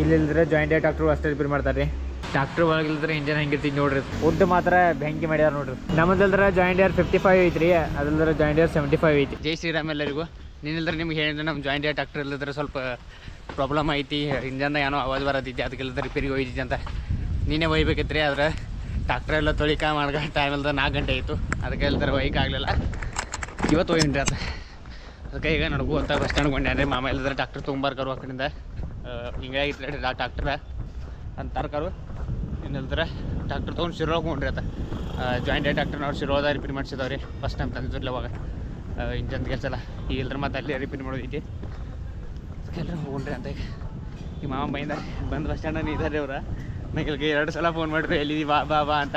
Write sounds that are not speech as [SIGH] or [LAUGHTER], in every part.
ಇಲ್ಲಿಲ್ದ್ರೆ joint doctor ಅಷ್ಟೇ repair ಮಾಡ್ತಾರೆ ರೀ ಡಾಕ್ಟ್ರ್ ಒಳಗಿಲ್ದ್ರೆ ಇಂಜನ್ ಹೆಂಗಿರ್ತೀವಿ ನೋಡ್ರಿ. ಉದ್ದು ಮಾತ್ರ ಬೆಂಕಿ ಮಾಡ್ಯಾರ ನೋಡ್ರಿ. ನಮ್ಮದಲ್ದ್ರ ಜಾಯಿಂಟ್ ಏರ್ ಫಿಫ್ಟಿ ಫೈವ್ ಐತ್ರಿ ಅದಲ್ದ್ರ ಜಾಯಿಂಟ್ ಏರ್ ಸೆವೆಂಟಿ ಫೈವ್ ಐತಿ ಜೈ ಶ್ರೀರಾಮ್ ಎಲ್ಲರಿಗೂ. ನೀನಿಲ್ದ್ರೆ ನಿಮ್ಗೆ ಹೇಳಿದ್ರೆ ನಮ್ಮ ಜಾಯಿಂಟ್ ಡಾಕ್ಟರ್ ಇಲ್ಲದ್ರೆ ಸ್ವಲ್ಪ ಪ್ರಾಬ್ಲಮ್ ಐತಿ ಇಂಜನ್ದ ಏನೋ ಆವಾಜ್ ಬರತೈತಿ ಅದಕ್ಕೆಲ್ಲದ ರಿಪೇರಿಗೆ ಹೋಯ್ತಿದ್ದೆ ಅಂತ. ನೀನೇ ಒಯ್ಬೇಕಿತ್ತು ರೀ ಆದ್ರೆ ಡಾಕ್ಟರ್ ಎಲ್ಲ ತೊಳಿಕ ಮಾಡ್ಕ ಟೈಮ್ ಇಲ್ದ ನಾಲ್ಕು ಗಂಟೆ ಆಯಿತು. ಅದಕ್ಕೆ ಇಲ್ದ್ರೆ ಆಗಲಿಲ್ಲ. ಇವತ್ತು ಹೋಗಿನ್ರಿ ಅದು. ಅದಕ್ಕೆ ಈಗ ನಡಗು ಅಂತ ಬಸ್ ಸ್ಟ್ಯಾಂಡ್ ಕೊಂಡ್ಯಾನ್ರಿ ಮಾಮ ಇಲ್ಲದ್ರೆ ಡಾಕ್ಟರ್ ತುಂಬ ಆ ಕಡೆಯಿಂದ ಹಿಂಗಾಗಿತ್ತು ರೀ ಆ ಟ್ಯಾಕ್ಟರ್ ಅಂತ ತರ್ಕಾರು ಇನ್ನಲ್ದ್ರೆ ಡಾಕ್ಟ್ರ್ ತೊಗೊಂಡು ಶಿರೋಳಗೆ ಹೋಗ್ರಿ ಆತ ಜಾಯಿಂಟ್ ಟ್ಯಾಕ್ಟರ್ ನಾವು ಶಿರೋದ ರಿಪೇರಿ ಮಾಡಿಸಿದವ್ರಿ. ಫಸ್ಟ್ ಟೈಮ್ ತಂದಿದ್ರಲ್ಲ ಅವಾಗ. ಇಂಜನ್ ಕೆಲಸ ಎಲ್ಲ ಈಗ ಇಲ್ದ್ರೆ ಮತ್ತೆ ಅಲ್ಲಿ ರಿಪೇರಿ ಮಾಡೋದೈತಿ. ಎಲ್ಲರೂ ಹೋಗ್ರಿ ಅಂತ ಈಗ. ಈ ಮಾಮ ಬೈಂದ ಬಂದು ಬಸ್ ಸ್ಟ್ಯಾಂಡ್ ಇದ್ದಾರೆ ಅವ್ರ. ನನಗೆ ಎರಡು ಸಲ ಫೋನ್ ಮಾಡಿರಿ ಎಲ್ಲಿದ್ದೀವಿ ಬಾ ಬಾ ಬಾ ಅಂತ.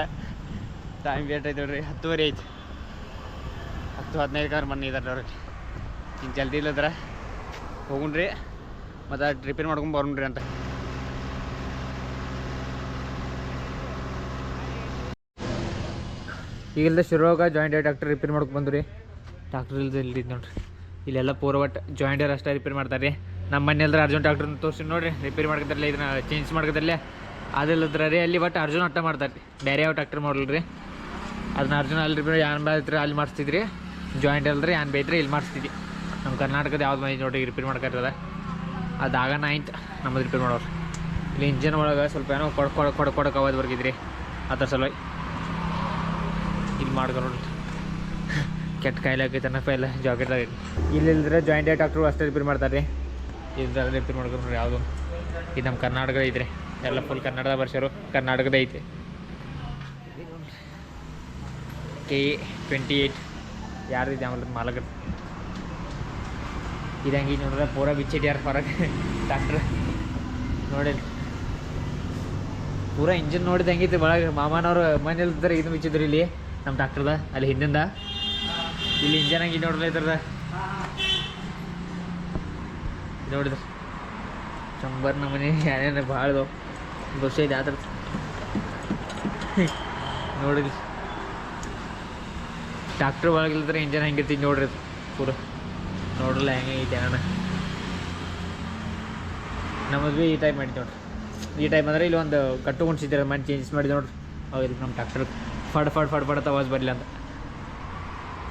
ಟೈಮ್ ವೇಟ್ ಆಯ್ತು ನೋಡ್ರಿ, ಹತ್ತುವರೆ ಐತಿ ಹತ್ತು ಹದಿನೈದು ಕಾರ್ ಮನೆ ಇದ್ದಾರೆ ಅವ್ರಿಗೆ ಇನ್ನು ಜಲ್ದಿ ಇಲ್ಲದ್ರ ಹೋಗುಣ್ರಿ ಮತ್ತು ರಿಪೇರ್ ಮಾಡ್ಕೊಂಡು ಬರೋಣ್ರಿ ಅಂತ. ಈಗಿಲ್ದ ಶಿರೋಗ ಜಾಯಿಂಟ್ ಡಾಕ್ಟರ್ ರಿಪೇರ್ ಮಾಡ್ಕೊಂಡು ಬಂದ್ರಿ ಡಾಕ್ಟರ್ ಇಲ್ದ ಇಲ್ಲಿ ನೋಡ್ರಿ. ಇಲ್ಲೆಲ್ಲ ಪೂರ ಒಟ್ಟು ಜಾಯಿಂಟ್ ಅಷ್ಟೇ ರಿಪೇರ್ ಮಾಡ್ತಾರೆ ರೀ ನಮ್ಮ ಮನೆಯಲ್ದ್ರ ಅರ್ಜುನ್ ಡಾಕ್ಟರ್ ತೋರಿಸಿ ನೋಡ್ರಿ. ರಿಪೇರ್ ಮಾಡ್ಕೊತಾರಲ್ಲ ಇದನ್ನ ಚೇಂಜ್ ಮಾಡ್ಕೊತಾರಲ್ಲ ಅದಿಲ್ಲದ್ರ ರೀ ಅಲ್ಲಿ ಬಟ್ ಅರ್ಜುನ್ ಅಟ್ಟ ಮಾಡ್ತಾರೆ ರೀ ಬೇರೆ ಯಾವ ಡಾಕ್ಟರ್ ಮಾಡಲ್ರಿ ಅದನ್ನ ಅರ್ಜುನ್ ಅಲ್ಲಿ ರಿಪೇರ್ ಯಾನ್ ಬೈತ್ರಿ ಅಲ್ಲಿ ಮಾಡಿಸ್ತಿದ್ರಿ. ಜಾಯಿಂಟ್ ಅಲ್ರಿ ಯಾನ್ ಬೇಯ್ತ್ರಿ ಇಲ್ಲಿ ಮಾಡಿಸ್ತಿದ್ವಿ. ನಮ್ಮ ಕರ್ನಾಟಕದ ಯಾವ್ದು ಮನೆ ನೋಡಿ ರಿಪೇರ್ ಮಾಡ್ಕೊತದ ಅದು ಆಗ ನೈನ್ತ್ ನಮ್ಮದು ರಿಪೇರ್ ಮಾಡೋರು. ಇಲ್ಲಿ ಇಂಜಿನ್ ಒಳಗೆ ಸ್ವಲ್ಪ ಏನೋ ಕೊಡ್ ಕೊಡ ಕೊಡ ಕೊಡಕ್ಕೆ ಅವಾಜ್ ಬರ್ಗಿದ್ರಿ ಆ ಥರ ಸಲುವಾಗಿ. ಇಲ್ಲಿ ಮಾಡ್ಕೊ ನೋಡ್ರಿ ಕೆಟ್ಟ ಕಾಯಿಲೆ ಆಗೈತೆ ಅನ್ನಪ್ಪ ಎಲ್ಲ ಜಾಕೆಟ್ದಾಗ ಇಲ್ಲಿಲ್ದ್ರೆ ಜಾಯಿಂಟ್ ಡಾಕ್ಟ್ರು ಅಷ್ಟೇ ರಿಪೇರ್ ಮಾಡ್ತಾರೆ ರೀ ಇದ್ರಾಗ ರಿಪೇರ್ ಮಾಡ್ಕೊಂಡ್ರಿ ಯಾವುದು ಇದು ನಮ್ಮ ಕರ್ನಾಟಕ ಐತ್ರಿ. ಎಲ್ಲ ಫುಲ್ ಕನ್ನಡದ ಬರ್ಸೋರು ಕರ್ನಾಟಕದ ಐತೆ. ಕೆ ಟ್ವೆಂಟಿ ಏಯ್ಟ್ ಯಾರು ಇದೆ? ಆಮೇಲೆ ಮಾಲಕರು. ಇದಂಗೆ ನೋಡ್ರೆ ಪೂರ ಬಿಚ್ಚಿಟ್ಯಾರ ಹೊರಗೆ. ಡಾಕ್ಟ್ರ್ ನೋಡಿಲ್ಲ ಪೂರ ಇಂಜಿನ್ ನೋಡಿದ ಹೆಂಗಿತ್ತು ಒಳಗೆ. ಮಾಮನವ್ರು ಮನೇಲಿ ಇದು ಬಿಚ್ಚಿದ್ರು ಇಲ್ಲಿ, ನಮ್ಮ ಡಾಕ್ಟ್ರದ, ಅಲ್ಲಿ ಹಿಂದಿಂದ. ಇಲ್ಲಿ ಇಂಜನ್ ಹಂಗೆ ನೋಡ್ರಿ ಇದ್ರದ. ನೋಡಿದ್ರ. ಚಂಬರ್ ನಮ್ಮನೆ ಏನೇನು ಭಾಳ ಬಸ್ ಐತೆ ಆದ್ರ ನೋಡಿದ್ರಿ. ಡಾಕ್ಟ್ರ್ ಒಳಗಿಲ್ದ್ರೆ ಇಂಜನ್ ಹೆಂಗಿರ್ತೀನಿ ನೋಡ್ರಿ ಪೂರ. ನೋಡ್ರಲ್ಲ ಹೆಂಗೆ ಐತೆ ಅಣ್ಣ. ನಮ್ಮದು ಭೀ ಈ ಟೈಪ್ ಮಾಡಿದ್ದು ನೋಡ್ರಿ. ಈ ಟೈಪ್ ಅಂದ್ರೆ ಇಲ್ಲಿ ಒಂದು ಕಟ್ಟು ಕುಣ್ಸಿದ್ದೀರ ಮಣ್ಣು ಚೇಂಜಸ್ ಮಾಡಿದ್ದು ನೋಡ್ರಿ. ಹೌದು ನಮ್ಮ ಡಾಕ್ಟರ್ ಫಡ್ ಫಡ್ ಫಡ್ ಫಡ್ ಅವಾಜ್ ಬರಲಿಲ್ಲ ಅಂತ.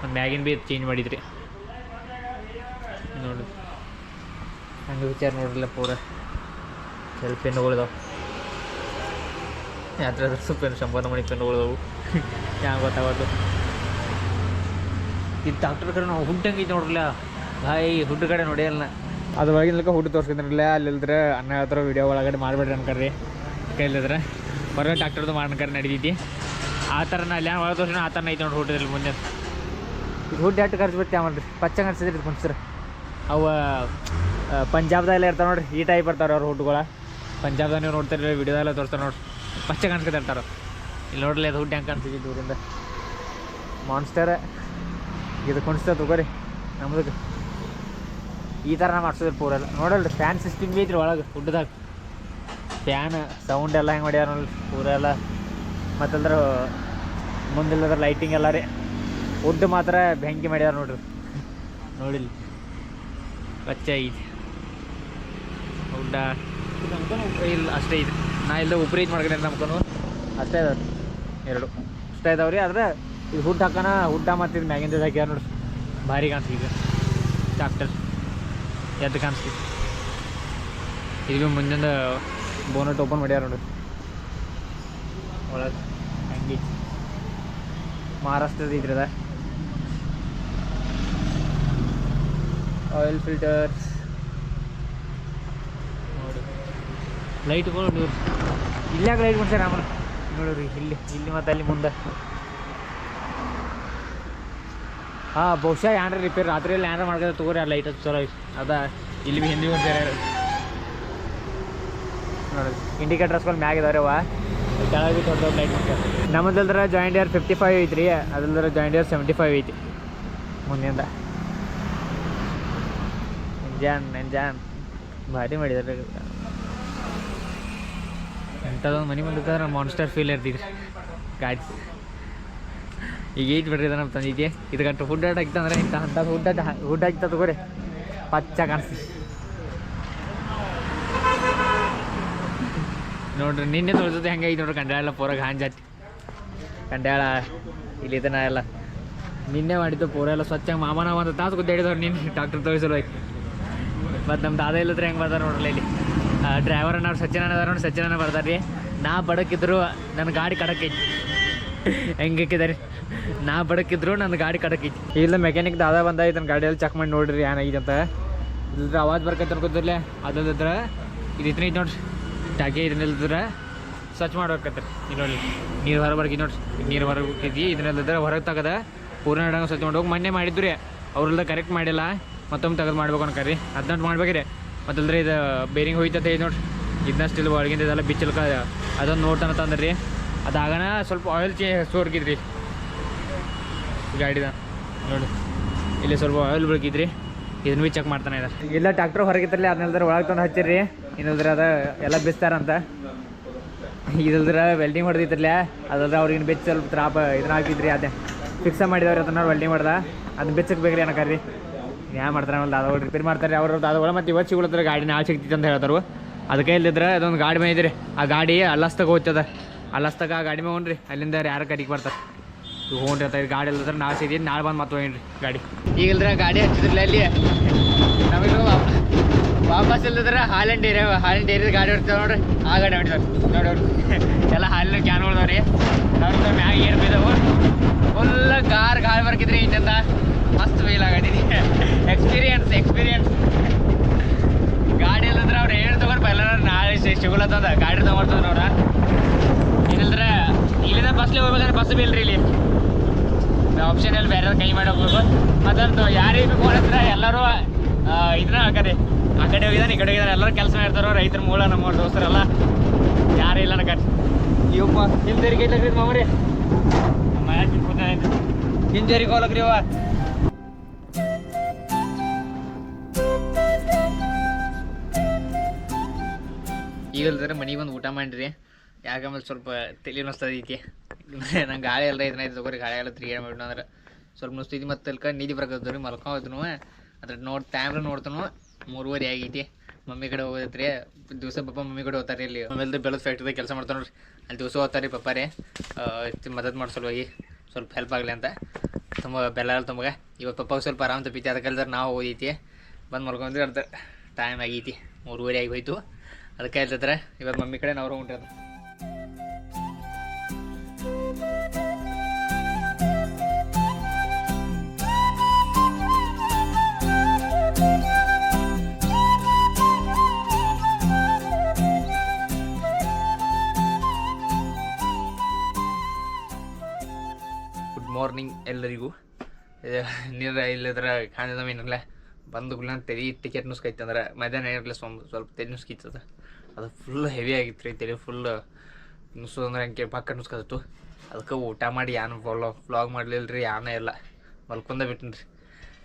ಒಂದು ಮ್ಯಾಗಿನ ಭೀ ಚೇಂಜ್ ಮಾಡಿದ್ರಿ. ನೋಡ್ರಿ. ಹಂಗೆ ವಿಚಾರ ನೋಡ್ರಲ್ಲ ಪೂರ. ಸ್ವಲ್ಪ ಪೆನ್ನುಗಳಿದಾವೆ ಯಾತ್ರ ಸ್ವಲ್ಪ ಪೆನ್ ಶಂಬರ್ ಮಣಿ ಪೆನ್ನುಗಳಿದಾವು ಹ್ಯಾಂಗೆ ಗೊತ್ತಾಗೋದು? ಇದು ಡಾಕ್ಟರ್ ಕಡೆ ನಾವು ಹುಡ್ ಹಂಗೆ ಐತೆ ನೋಡ್ರಲ್ಲ. ಭಾಯ್ ಹುಡ್ಡು ಕಡೆ ನೋಡಿಯಲ್ಲ ಅದು ಒಳಗಿನ ಹುಡ್ಡು ತೋರ್ಸ್ಕೊಂಡ್ರಲ್ಲ ಅಲ್ಲಿಲ್ದ್ರೆ ಅನ್ನ ಹತ್ರ ವಿಡಿಯೋ ಒಳಗಡೆ ಮಾಡಬೇಡ್ರಿ ಅನ್ಕರ್ರಿ. ಕೈಲಿದ್ರೆ. ಬರೋ ಡಾಕ್ಟರ್ದು ಮಾಡ್ಕರ್ ನಡೀತೈತಿ. ಆ ಥರ ಅಲ್ಲಿ ಒಳಗೆ ತೋರ್ಸಿನ ಆ ಥರ ಐತೆ ನೋಡಿ ಹುಡ್ಡಲ್ಲಿ ಮುಂದೆ. ಇದು ಹುಡ್ ಎಷ್ಟು ಖರ್ಚು ಬರ್ತೀವಿ ಆಮೇಲೆ ಪಚ್ಚಂಗೆ ಅನ್ಸಿದ್ರಿ ಕುಣ್ಸ್ರ ಅವ ಪಂಜಾಬ್ದಾಗ ಪಂಜಾಬ್ದಾಗೆಲ್ಲ ಇರ್ತಾವೆ ನೋಡ್ರಿ ಈ ಟೈಪ್ ಇರ್ತಾರೆ ಅವ್ರ ಹುಡ್ಗಳ ಪಂಜಾಬ್ದಾಗ ನೀವು ನೋಡ್ತಾರೆ ವಿಡಿಯೋದೆಲ್ಲ ತೋರಿಸ್ತಾರೆ ನೋಡ್ರಿ. ಪಚ್ಚ ಕಾಣಿಸ್ಕೊತಾ ಇರ್ತಾರೆ ಇಲ್ಲಿ ನೋಡ್ರಿ ಅದು ಹುಡ್ಡು ಹೆಂಗೆ ಕಾಣಿಸ್ತಿದ್ವಿ ದೂರಿಂದ ಮಾನ್ಸ್ಟರ್ ಇದು ಕುಣಿಸ್ತಾ ತಗೋರಿ ನಮ್ದಕ್ಕೆ ಈ ಥರ ಮಾಡ್ಸಿದ್ರು ಪೂರೆಲ್ಲ ನೋಡಲ್ರಿ ಫ್ಯಾನ್ ಸಿಸ್ಟಮ್ ಐತ್ರಿ ಒಳಗೆ ಫುಡ್ದಾಗ ಫ್ಯಾನ್ ಸೌಂಡ್ ಎಲ್ಲ ಹೆಂಗೆ ಮಾಡ್ಯಾರ ನೋಡ್ರಿ, ಪೂರ ಎಲ್ಲ. ಮತ್ತಂದ್ರೆ ಮುಂದಿಲ್ಲದ್ರ ಲೈಟಿಂಗ್ ಎಲ್ಲ ರೀ. ವುಡ್ ಮಾತ್ರ ಬೆಂಕಿ ಮಾಡ್ಯಾರ ನೋಡ್ರಿ. ನೋಡಿಲ್ಲ ಕಚ್ಚ ಐತಿ. ವುಡ್ಡ ಇಲ್ಲ, ಅಷ್ಟೇ ಐತಿ. ನಾ ಇಲ್ಲ ಉಪ್ರೀಜ್ ಮಾಡ್ಕೊಂಡೆ ನಮ್ಕೊಂಡು ಅಷ್ಟೇ ಅದ ಎರಡು. ಅಷ್ಟೇ ಇದಾವ್ರಿ ಆದ್ರೆ ಇದು ಹುಡ್ ಹಾಕೋಣ ಹುಡ್ಡ ಮತ್ತು ಇದು ಮ್ಯಾಗಿಂದ ಹಾಕ್ಯಾರ ನೋಡ್ರಿ. ಭಾರಿ ಕಾಣಿಸ್ತಿದೆ ಡಾಕ್ಟರ್ ಎದ್ದು ಕಾಣಿಸ್ತಿ. ಇದು ಮುಂದಿಂದ ಬೋನಟ್ ಓಪನ್ ಮಾಡ್ಯಾರ ನೋಡಿ. ಒಳಗೆ ಹಂಗೆ ಮಹಾರಾಷ್ಟ್ರದ ಇದ್ರದ. ಆಯಿಲ್ ಫಿಲ್ಟರ್ಸ್ ನೋಡಿ. ಲೈಟ್ಗಳು ಇಲ್ಲಾಗ ಲೈಟ್ ಕೊಡ್ತಾರೆ ಆಮೇಲೆ ನೋಡ್ರಿ ಇಲ್ಲಿ ಇಲ್ಲಿ ಮತ್ತು ಅಲ್ಲಿ ಮುಂದೆ. ಹಾಂ, ಬಹುಶಃ ಏನಾರ ರಿಪೇರ್ ರಾತ್ರಿಯಲ್ಲಿ ಏನಾರ ಮಾಡ್ಕೊಂಡು ತಗೋರಿ, ಆ ಲೈಟ್ ಚಲೋ ಅದ, ಇಲ್ಲಿ ಭೀ ಹಿಂದಿ ಒಂದು ಬೇರೆ ನೋಡಿ ಮ್ಯಾಗ ಇದಾವೆ ಅವ ಕೆಳಗೆ ದೊಡ್ಡ ದೊಡ್ಡ ಲೈಟ್ ಮಾಡ್ತಾರೆ ನಮ್ಮದಲ್ದ್ರ ಜಾಯಿಂಟ್ ಇಯರ್ ಫಿಫ್ಟಿ ಫೈವ್ ಐತ್ರಿ ಅದಲ್ದ್ರ ಜಾಯಿಂಟ್ ಇಯರ್ ಸೆವೆಂಟಿ ಫೈವ್ ಐತಿ. ಮುಂದಿಂದ. ಎಂಜಾನ್ ಎಂಜಾನ್ ಭಾರಿ ಮಾಡಿದಾರೆ ಇಂಥದ್ದೊಂದು ಮನೆ ಮುಂದೆ ಮಾನ್ಸ್ಟರ್ ಫೀಲ್ ಇರ್ತೀರಿ ಗಾಡಿ ಈಗ ಏಟ್ ಬಿಡ್ರಿ ಇದನ್ನ ತಂದಿದ್ದೆ ಇದು ಗಂಟು ಫುಡ್ ಆಟ ಅಂದ್ರೆ ಇಂಥ ಅಂಥದ್ದು ಫುಡ್ ಆಟ ಫುಡ್ ಆಗ್ತದೆ ತಗೋರಿ ಪಚ್ಚ ಕಾಣಿಸ್ತಿ ನೋಡ್ರಿ, ನಿನ್ನೆ ತೋರಿಸೋದು ಹೆಂಗೆ ಐತಿ ನೋಡ್ರಿ ಕಂಡ್ಯಾಳ ಪೂರ ಗಾಂಜಾತಿ ಕಂಡ್ಯಾಳ ಇಲ್ಲಿ ಇದನ್ನ ಎಲ್ಲ. ನಿನ್ನೆ ಮಾಡಿದ್ದು ಪೂರ ಎಲ್ಲ ಸ್ವಚ್ಛ ಮಾಮನ ಒಂದು ತಾಸು ಗುದ್ದಾಡಿದವ್ರು ನಿನ್ನೆ. ಡಾಕ್ಟರ್ ತೋರಿಸಲು ಮತ್ತು ನಮ್ಮ ದಾದ ಇಲ್ಲದ್ರೆ ಹೆಂಗೆ ಬರ್ತಾರೆ ನೋಡ್ರಿ ಇಲ್ಲಿ. ಡ್ರೈವರ್ ಅನ್ನೋರು ಸಚಿನ ನೋಡಿ ಸಚಿನ್ ಬರ್ತಾರೆ ರೀ ನಾ ಬಡಕಿದ್ರು ನನ್ನ ಗಾಡಿ ಕಡಕೈತಿ ಹೆಂಗಿಕ್ಕಿದಾರೆ ನಾ ಬಡಕಿದ್ರು ನನ್ನ ಗಾಡಿ ಕಡಕೈತಿ ಇಲ್ಲ ಮೆಕ್ಯಾನಿಕ್ ದಾದ ಬಂದ ಇದನ್ನ ಗಾಡಿಯಲ್ಲಿ ಚೆಕ್ ಮಾಡಿ ನೋಡ್ರಿ ಏನಾಗಿದೆ ಅಂತ. ಇಲ್ಲದ್ರೆ ಅವಾಜ್ ಬರ್ಕೈತೆ ಅನ್ಕೋತಿರ್ಲೆ ಅದಲ್ಲದ್ರ ಇದು ಇದ್ರೆ ಐತಿ ನೋಡ್ರಿ. ಟಾಕಿ ಇದನ್ನಿಲ್ದ್ರೆ ಸ್ವಚ್ಛ ಮಾಡ್ಬೇಕತ್ರಿ ಇಲ್ಲಿ ನೋಡಿ ನೀರು ಹೊರ ಬರ್ಕಿ ನೋಡ್ರಿ. ನೀರು ಹೊರಗೆ ಇದನ್ನೆಲ್ಲದ್ರೆ ಹೊರಗೆ ತಗದ ಪೂರ್ಣ ಇಡಂಗ ಸ್ವಚ್ಛ ಮಾಡ್ಬೇಕು ಮೊನ್ನೆ ಮಾಡಿದ್ರಿ ಅವ್ರೆಲ್ಲ ಕರೆಕ್ಟ್ ಮಾಡಿಲ್ಲ. ಮತ್ತೊಮ್ಮೆ ತೆಗೆದು ಮಾಡ್ಬೇಕು ಅನ್ಕರಿ ಹದಿನೆಂಟು ಮಾಡ್ಬೇಕ್ರಿ. ಮತ್ತಲ್ರಿ ಇದು ಬೇರಿಂಗ್ ಹೋಯ್ತೈತೆ ಇದು ನೋಡ್ರಿ. ಇದನ್ನ ಸ್ಟಿಲ್ ಒಳಗಿಂದ ಇದೆಲ್ಲ ಬಿಚ್ಚಲ್ಕ ಅದೊಂದು ನೋಡ್ತಾನ ತಂದ್ರಿ. ಅದಾಗಣ ಸ್ವಲ್ಪ ಆಯಿಲ್ ಚೇ ಸೋರ್ಗಿದ್ರಿ. ಗಾಡಿದ ನೋಡಿ, ಇಲ್ಲಿ ಸ್ವಲ್ಪ ಆಯಿಲ್ ಬೆಳಕಿದ್ರಿ ಇದನ್ನ ಭೀ ಚೆಕ್ ಮಾಡ್ತಾನೆ ಇದ್ದಾರೆ. ಇಲ್ಲ ಟ್ಯಾಕ್ಟ್ರ್ ಹೊರಗಿತ್ತಲ್ಲಿ ಅದನ್ನೆಲ್ದ್ರ ಒಳಗೆ ತಂದು ಹಚ್ಚಿರಿ ಇನ್ನಿಲ್ದ್ರೆ ಅದ ಎಲ್ಲ ಬಿಸ್ತಾರಂತ. ಇದಲ್ದ್ರೆ ವೆಲ್ಡಿಂಗ್ ಹೊಡೆದಿತ್ತಲ್ಲ ಅದಲ್ದ್ರೆ ಅವ್ರಿಗೆ ಬೆಚ್ಚ ಸ್ವಲ್ಪ ತ್ರಾಪ ಇದನ್ನ ಹಾಕಿದ್ರಿ, ಅದೇ. ಫಿಕ್ಸ ಮಾಡಿದವ್ರಿ ಅದನ್ನ ವೆಲ್ಡಿಂಗ್ ಮಾಡ್ದ ಅದನ್ನ ಬೆಚ್ಚಕ್ಕೆ ಬೇಕ್ರಿ ಏನಕ್ಕಾರಿ ಯಾ ಮಾಡ್ತಾರೆ ಆಮೇಲೆ ಅದ ರಿಪೇರ್ ಮಾಡ್ತಾರೆ, ಅವ್ರ ದಾದಗಳು ಮತ್ತು ಇವತ್ತು ಸಿಗುಳತ್ರ ಗಾಡಿನ ನಾಳೆ ಸಿಗ್ತಿತ್ತು ಅಂತ ಹೇಳ್ತಾರೆ ಅದಕ್ಕೆ ಇಲ್ಲಿದ್ರೆ ಅದೊಂದು ಗಾಡಿ ಮೇಯ್ದ್ರಿ. ಆ ಗಾಡಿ ಅಲ್ಲಸ್ತಕ ಹೋಗ್ತದ. ಅಲ್ಲಸ್ತಕ ಆ ಗಾಡಿ ಮೇಲೆ ಹೋಗ್ರಿ ಅಲ್ಲಿಂದ ಯಾರು ಕಡಿಗೆ ಬರ್ತಾರೆ. ಹೋಗ್ರಿ ಅಂತ ಗಾಡಿ ಇಲ್ಲದ್ರೆ ನಾಳೆ ಸಿಗ್ತೀನಿ ನಾಳೆ ಬಂದು ಮತ್ತೆ ಹೋಗಿನ್ರಿ ಗಾಡಿ. ಈಗಿಲ್ದ್ರ ಗಾಡಿ ಹಚ್ಚಿದ್ರಲ್ಲ ಅಲ್ಲಿ? ನಮಗೆ ವಾಪಸ್ ಇಲ್ಲದ್ರ ಹಾಲಿನ ಡೇರಿ ಹಾಲಿನ ಡೇರಿ ಗಾಡಿ ಹೊಡ್ತೇವೆ ನೋಡ್ರಿ. ಆ ಗಾಡಿ ಹೊಡಿತಾರೆ ನೋಡೋರು [LAUGHS] ಎಲ್ಲ ಹಾಲಿನ ಕ್ಯಾನ್ ಹೊಡ್ದವ್ರಿ ಅವ್ರ ಮ್ಯಾಗ ಏರ್ ಬಿದ್ದವು ಫುಲ್ ಕಾರ್ ಗಾಳಿ ಬರ್ಕಿದ್ರಿ ಇಂಜಿಂದ ಮಸ್ತ್ ಫೀಲ್ ಆಗಿ ಎಕ್ಸ್ಪೀರಿಯನ್ಸ್ ಎಕ್ಸ್ಪೀರಿಯನ್ಸ್ ಗಾಡಿ ಇಲ್ಲದ್ರ ಅವ್ರು ಏನು ತಗೊಂಡು ಎಲ್ಲ ನಾಳೆ ಸಿಗುಲತ್ತದ ಗಾಡಿ ತಗೊಂಡ್ತದ ನೋಡ ಏನಿಲ್ದ್ರ ಇಲ್ಲಿಂದ ಬಸ್ಲಿ ಹೋಗ್ಬೇಕಂದ್ರೆ ಬಸ್ ಬಿ ಇಲ್ರಿ ಇಲ್ಲಿ. ಆಪ್ಷನ್ ಅಲ್ಲಿ ಬೇರೆ ಕೈ ಮಾಡಿ ಹೋಗ್ಬೇಕು ಮತ್ತಂತೂ ಯಾರಿಗೆ ಹತ್ರ ಎಲ್ಲರೂ ಇದನ್ನ ಹಾಕದೆ ಆ ಕಡೆ ಹೋಗಿದಾನೆ ಈ ಕಡೆ ಹೋಗಿದಾನೆ ಎಲ್ಲರೂ ಕೆಲಸ ಮಾಡ್ತಾರೋ, ರೈತರ ಮೂಲ, ನಮ್ಮ ದೋಸ್ತರೆಲ್ಲ. ಯಾರೇ ಇಲ್ಲ ನಕ ಇವಪ್ಪ ನಿಮ್ಮ ತೆರಿಗೆ ಐತಲ್ರಿ ಮಾಮರಿ ನಿಮ್ಮ ತೆರಿಗೆ ಹೋಗ್ಲಕ್ರಿ ಈಗಲ್ದ್ರೆ ಮನೆಗೆ ಬಂದು ಊಟ ಮಾಡಿರಿ. ಯಾಕಂದ್ರೆ ಸ್ವಲ್ಪ ತಲೆ ನುಸ್ತದೈತಿ [LAUGHS] ನಂಗೆ ಗಾಳಿ ಎಲ್ಲ ಇದನ್ನ ಐತೆ ತಗೋರಿ, ಗಾಳಿ ಎಲ್ಲ ಏನು ಮಾಡಿ ಅಂದ್ರೆ. ಸ್ವಲ್ಪ ನುಸ್ತೈತಿ ಮತ್ತೆ ಅಲ್ಕ ನಿಧಿ ಬರಕತ್ತವ್ರಿ ಮಲ್ಕೊಂಡ್ನು ಅದ್ರ ನೋಡಿ ಟೈಮ್ ನೋಡ್ತನು, ಮೂರುವರೆ ಆಗೈತಿ. ಮಮ್ಮಿ ಕಡೆ ಹೋಗೈತ್ರಿ, ದಿವಸ ಪಪ್ಪ ಮಮ್ಮಿ ಕಡೆ ಹೋಗ್ತಾರೆ ಇಲ್ಲಿ. ಆಮೇಲೆ ಬೆಳದ ಫ್ಯಾಕ್ಟ್ರಿದಾಗ ಕೆಲಸ ಮಾಡ್ತಾನೆ ನೋಡ್ರಿ. ಅಲ್ಲಿ ದಿವಸ ಹೋಗ್ತಾರೆ ಪಪ್ಪ ರೀ ಮದತ್ ಮಾಡೋ ಸಲುವಾಗಿ, ಸ್ವಲ್ಪ ಹೆಲ್ಪ್ ಆಗಲಿ ಅಂತ. ತುಂಬ ಬೆಲ್ಲ ತುಂಬ ಇವಾಗ ಪಪ್ಪಾಗ ಸ್ವಲ್ಪ ಆರಾಮ್ ತಪ್ಪಿತಿ ಅದಕ್ಕೆ ನಾವು ಹೋಗೈತಿ. ಬಂದು ಮಲ್ಕೊಂಡ್ರಿ ಅರ್ಧ ಟೈಮ್ ಆಗೈತಿ. ಮೂರುವರೆ ಆಗಿ ಹೋಯ್ತು. ಅದಕ್ಕೆ ಹೇಳ್ತಾರೆ ಇವಾಗ ಮಮ್ಮಿ ಕಡೆ ನಾವು ಹೊಂಟಿರೋದು ಮಾರ್ನಿಂಗ್ ಎಲ್ಲರಿಗೂ. ನೀರ ಇಲ್ಲದ್ರ ಕಾಣಿದ ಮೀನಲ್ಲ ಬಂದು ಗುಲ್ಲ ತೆರಿ ಟಿಕೆಟ್ ನುಸ್ಕೈತೆ ಅಂದ್ರೆ ಮಧ್ಯಾಹ್ನ ಏನಿರಲಿಲ್ಲ ಸ್ವಲ್ಪ ಸ್ವಲ್ಪ ತೆರಿ ನುಸ್ಕಿತ್ತದ ಅದು ಫುಲ್ ಹೆವಿ ಆಗಿತ್ತು ರೀ ತಲೆ ಫುಲ್ ನುಸ್ಸೋದಂದ್ರೆ ಹಂಗೆ ಪಕ್ಕ ನುಸ್ಕತ್ತು ಅದಕ್ಕೆ ಊಟ ಮಾಡಿ ಯಾನು ಫಾಲೋ ಫ್ಲಾಗ್ ಮಾಡಲಿಲ್ಲ ರೀ ಯಾನೇ ಇಲ್ಲ. ಮಲ್ಕೊಂಡ ಬಿಟ್ಟಿನಿ ರೀ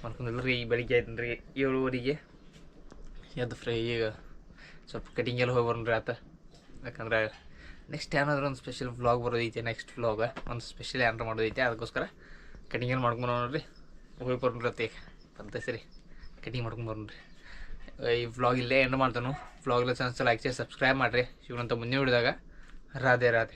ಮಲ್ಕೊಂಡಿಲ್ಲ ರೀ ಈಗ ಬೆಳಿಗ್ಗೆ ಆಯ್ತು ರೀ ಏಳುವರೆಗೆ. ಎದ್ದು ಫ್ರೈ ಈಗ. ಸ್ವಲ್ಪ ಕಟಿಂಗ್ ಎಲ್ಲ ಹೋಗಿ ಬರೋಣ್ರಿ ಆತ. ಯಾಕಂದ್ರೆ ನೆಕ್ಸ್ಟ್ ಏನಾದರೂ ಒಂದು ಸ್ಪೆಷಲ್ ವ್ಲಾಗ್ ಬರೋದೈತೆ ನೆಕ್ಸ್ಟ್ ವ್ಲಾಗ ಒಂದು ಸ್ಪೆಷಲ್ ಏನಾರು ಮಾಡೋದೈತೆ, ಅದಕ್ಕೋಸ್ಕರ ಕಟಿಂಗ್ ಏನು ಮಾಡ್ಕೊಂಡು ನೋಡ್ರಿ. ಹೋಗಿ ಬರ್ಬಿಡತ್ತೆ ಬಂತ ಸರಿ. ಕಟಿಂಗ್ ಮಾಡ್ಕೊಂಡು ಬರೋಣ್ರಿ ಈ ವ್ಲಾಗ್ ಇಲ್ಲೇ ಎಂಡ್ ಮಾಡ್ತಾನು. ವ್ಲಾಗ್ ಎಲ್ಲ ಚಾನ್ಸ್ ಲೈಕ್ ಸಬ್ಸ್ಕ್ರೈಬ್ ಮಾಡಿರಿ. ಇವನಂತ ಮುಂದೆ ಹಿಡಿದಾಗ ರಾಧೆ ರಾಧೆ.